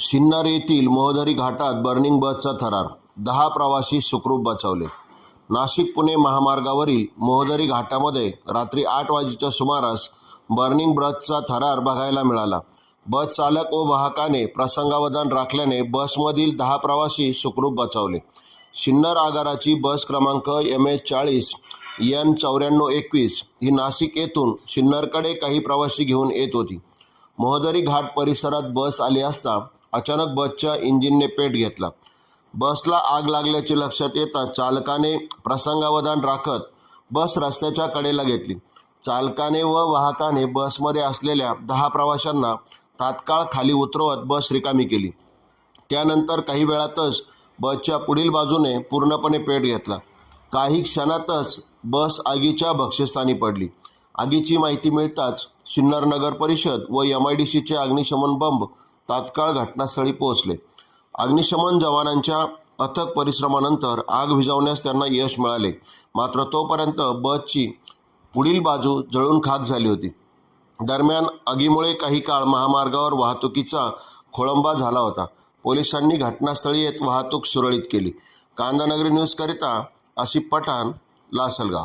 सिन्नर येथील मोहदरी घाटात बर्निंग बसचा थरार. दहा प्रवासी सुखरूप बचावले. नाशिक पुणे महामार्गावरील मोहदरी घाटामध्ये रात्री आठ वाजेच्या सुमारास बर्निंग बसचा थरार बघायला मिळाला. बस चालक व वाहकाने प्रसंगावधान राखल्याने बसमधील दहा प्रवासी सुखरूप बचावले. सिन्नर आगाराची बस क्रमांक एम एच चाळीस एन चौऱ्याण्णव एकवीस ही नाशिक येथून सिन्नरकडे काही प्रवासी घेऊन येत होती. मोहदरी घाट परिसरात बस आली असता अचानक बसच्या इंजिनने पेट घेतला. बसला आग लागल्याचे लक्षात येता चालकाने प्रसंगावधान राखत बस रस्त्याच्या कडेला घेतली. चालकाने व वाहकाने बसमध्ये असलेल्या दहा प्रवाशांना तात्काळ खाली उतरवत बस रिकामी केली. त्यानंतर काही वेळातच बसच्या पुढील बाजूने पूर्णपणे पेट घेतला. काही क्षणातच बस आगीच्या भक्ष्यस्थानी पडली. आगीची माहिती मिळताच सिन्नर नगर परिषद व एम आय डी सीचे अग्निशमन बंब तात्काळ घटनास्थळी पोहोचले. अग्निशमन जवानांच्या अथक परिश्रमानंतर आग विझवण्यास त्यांना यश मिळाले. मात्र तोपर्यंत बसची पुढील बाजू जळून खाक झाली होती. दरम्यान आगीमुळे काही काळ महामार्गावर वाहतुकीचा खोळंबा झाला होता. पोलिसांनी घटनास्थळी येत वाहतूक सुरळीत केली. कांदानगरी न्यूजकरिता अशी पठाण लासलगाव.